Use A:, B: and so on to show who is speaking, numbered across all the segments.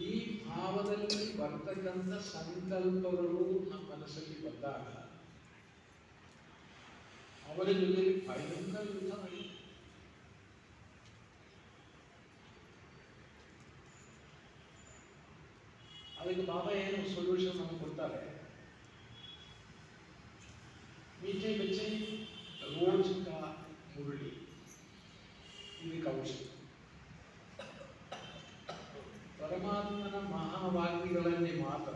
A: ಈ ಭಾವದಲ್ಲಿ ಬರ್ತಕ್ಕಂಥ ಸಂಕಲ್ಪಗಳು ನಮ್ಮ ಮನಸ್ಸಲ್ಲಿ ಬಂದಾಗ ಅವರ ಜೊತೆಗೆ ಭಯಂಕರ ಯುದ್ಧ ಮಾಡಿ ಅದಕ್ಕೆ ಬಾಬಾ ಏನು ಸೊಲ್ಯೂಷನ್ ನಮಗೆ ಕೊಡ್ತಾರೆ ಬೀಜೆ ಬಚ್ಚಿ ಪರಮಾತ್ಮನ ಮಹಾವಾಕ್ಯಗಳಲ್ಲಿ ಮಾತ್ರ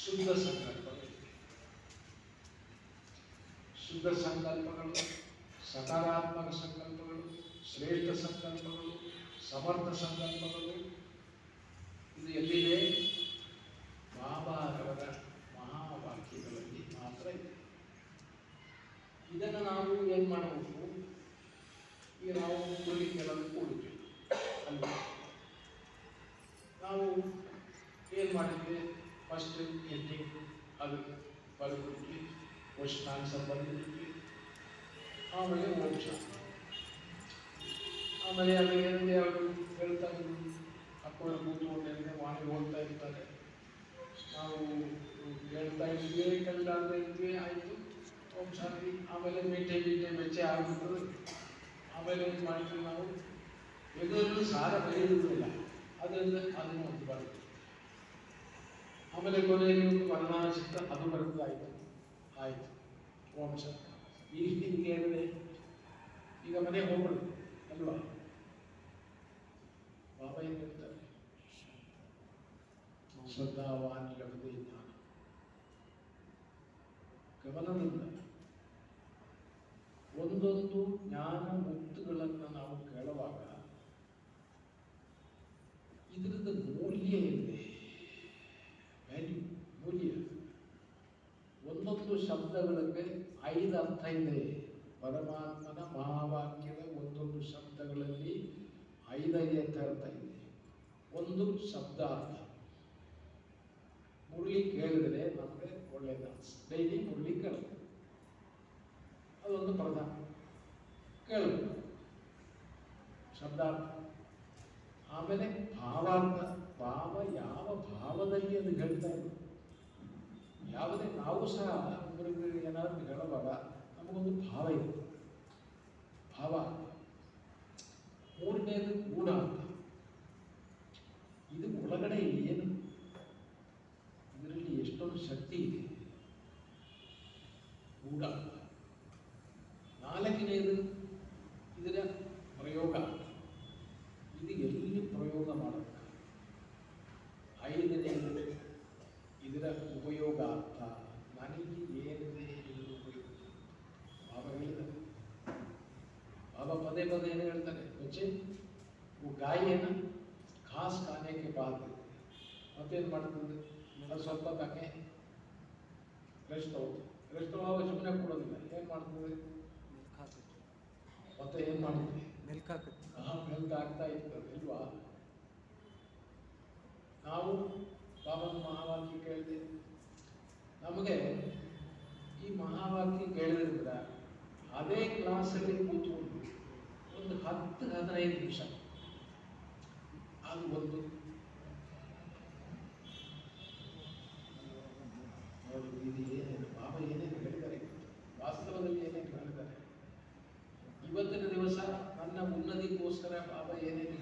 A: ಶುದ್ಧ ಸಂಕಲ್ಪಗಳು ಶುದ್ಧ ಸಂಕಲ್ಪಗಳು, ಸಕಾರಾತ್ಮಕ ಸಂಕಲ್ಪಗಳು, ಶ್ರೇಷ್ಠ ಸಂಕಲ್ಪಗಳು, ಸಮರ್ಥ ಸಂಕಲ್ಪಗಳು, ಇದು ಎಲ್ಲಿದೆ? ಬಾಬಾರವರ ಮಹಾವಾಕ್ಯಗಳಲ್ಲಿ ಮಾತ್ರ ಇದೆ. ಇದನ್ನು ನಾವು ಏನು ಮಾಡಬೇಕು ಈಗ ನಾವು ಮುರುಳಿ ಕೇಳಲು ಕೂಡುತ್ತೇವೆ ಅಲ್ವಾ ನಾವು ಏನು ಮಾಡಿದ್ವಿ? ಫಸ್ಟ್ ಎಡ್ಡಿಂಗ್ ಅದಕ್ಕೆ ಬರೆದ್ಬಿಟ್ವಿ ಕ್ವಶನ್ ಆನ್ಸರ್ ಬರೆದಿದ್ವಿ ಆಮೇಲೆ ಮೋಕ್ಷ ಆಮೇಲೆ ಅದು ಏನಿದೆ ಅವರು ಹೇಳ್ತಾ ಇದ್ರು. ಅಪ್ಪನ ಕೂತ್ಕೊಂಡಿದ್ರೆ ವಾಣಿ ಹೋಗ್ತಾ ಇರ್ತಾರೆ. ನಾವು ಹೇಳ್ತಾ ಇದ್ವಿ ಕಂಡಾಗ ಇದ್ವಿ, ಆಯಿತು. ಶಾಂತಿ ಆಮೇಲೆ ಮೀಟೆ ಗೀಟೆ ಮೆಚ್ಚೆ ಆಗ್ಬಿಟ್ಟು ಆಮೇಲೆ ಏನು ಮಾಡ್ತೀವಿ ನಾವು? ಎದುರು ಸಾರ ಬರೆಯುವುದಿಲ್ಲ ಅದರಿಂದ ಅದನ್ನು ಒಂದು ಬರುತ್ತೆ ಆಮೇಲೆ ಕೊನೆಯಲ್ಲಿ ಒಂದು ವರ್ಣಾಶಿಷ್ಟ ಅದು ಬರುತ್ತೆ ಆಯಿತು ಆಯಿತು ಓಂ ಶಾಂತಿ ಈಗ ಹಿಂಗೆ ಏನಿದೆ ಈಗ ಮನೆಗೆ ಹೋಗ್ಬಿಡು ಅಲ್ವಾ ಬಾಬಾ ಏನು ಹೇಳ್ತಾರೆ ಶ್ರದ್ಧಾವಾನ್ ಲಭತೆ ಜ್ಞಾನ ಗಮನದಿಂದ ಒಂದೊಂದು ಜ್ಞಾನ ಮುತ್ತುಗಳನ್ನು ನಾವು ಕೇಳುವಾಗ ಇದರದ ಮೂಲ್ಯ ಇದೆ ಒಂದೊಂದು ಶಬ್ದಗಳಿಗೆ ಐದು ಅರ್ಥ ಇದೆ. ಪರಮಾತ್ಮನ ಮಹಾವಾಕ್ಯದ ಒಂದೊಂದು ಶಬ್ದಗಳಲ್ಲಿ ಐದೈದು ಅರ್ಥ ಇದೆ. ಒಂದು ಶಬ್ದ ಅರ್ಥ ಮುರಳಿ ಕೇಳಿದ್ರೆ ನಮಗೆ ಒಳ್ಳೆಯದು ಡೈಲಿ ಮುರಳಿ ಕೇಳಬೇಕು. ಅದೊಂದು ಪ್ರಧಾನ. ಕೇಳಬೇಕು. ಶಬ್ದಾರ್ಥ. ಆಮೇಲೆ ಭಾವಾರ್ಥ. ಭಾವ ಯಾವ ಭಾವದಲ್ಲಿ ಅದು ಹೇಳ್ತಾ ಇದೆ? ಯಾವುದೇ ನಾವು ಸಹ ಒಬ್ಬರಿಗೆ ಏನಾದರೂ ಹೇಳುವಾಗ ನಮಗೊಂದು ಭಾವ ಇದೆ. ಭಾವ. ಮೂರನೇದು ಅಂತ. ಇದು ಒಳಗಡೆ ಏನು? ಇದರಲ್ಲಿ ಎಷ್ಟೊಂದು ಶಕ್ತಿ ಇದೆ. ಗೂಢ ನಾಲ್ಕನೇದು ಇದರ ಪ್ರಯೋಗ ಇದು ಎಲ್ಲಿ ಪ್ರಯೋಗ ಮಾಡಬೇಕು ಐದನೇದು ಇದರ ಉಪಯೋಗಾರ್ಥ ನನಗೆ ಏನಿದೆ ಇದರ ಉಪಯೋಗ ಬಾಬಾ ಹೇಳಿದ್ದಾರೆ ಬಾಬಾ ಪದೇ ಏನು ಹೇಳ್ತಾರೆ. ಮುಚ್ಚಿ ಗಾಯಿಯನ್ನು ಖಾಸ್ ಖಾನೆಗೆ ಬಾಧೆ ಮತ್ತೇನು ಮಾಡ್ತದೆ? ಅದು ಸ್ವಲ್ಪ ತಾಕೆ ರೆಸ್ಟ್ ಹೋಗುತ್ತೆ ರೆಸ್ಟ್ ಹೋಗುವಾಗ ಸುಮ್ಮನೆ ಕೊಡೋದಿಲ್ಲ. ಏನು ಮಾಡ್ತದೆ? ಮತ್ತೆ ಏನು ಮಾಡ್ತದೆ?
B: ಮೆಲ್ಕ್ ಹಾಕುತ್ತೆ
A: ಹಾಂ ಮೆಲ್ಕ್ ಆಗ್ತಾ ಇರ್ತದೆ ಇಲ್ವಾ ನಾವು ಬಾಬನ ಮಹಾವಾಕ್ಯ ಕೇಳಿದೆ, ನಮಗೆ ಈ ಮಹಾವಾಕ್ಯ ಕೇಳಿದ್ರಿಂದ ಅದೇ ಕ್ಲಾಸಲ್ಲಿ ಕೂತು ಹತ್ತು ಹದಿನೈದು ನಿಮಿಷ. ಅದು ಒಂದು. ನೋಡಿ ಇದು ಏನೇನು ಬಾಬಾ ಏನೇನು ಹೇಳಿದ್ದಾರೆ? ವಾಸ್ತವದಲ್ಲಿ ಏನೇನು ಹೇಳಿದ್ದಾರೆ? ಇವತ್ತಿನ ದಿವಸ ನನ್ನ ಉನ್ನತಿಗೋಸ್ಕರ ಬಾಬಾ ಏನೇನು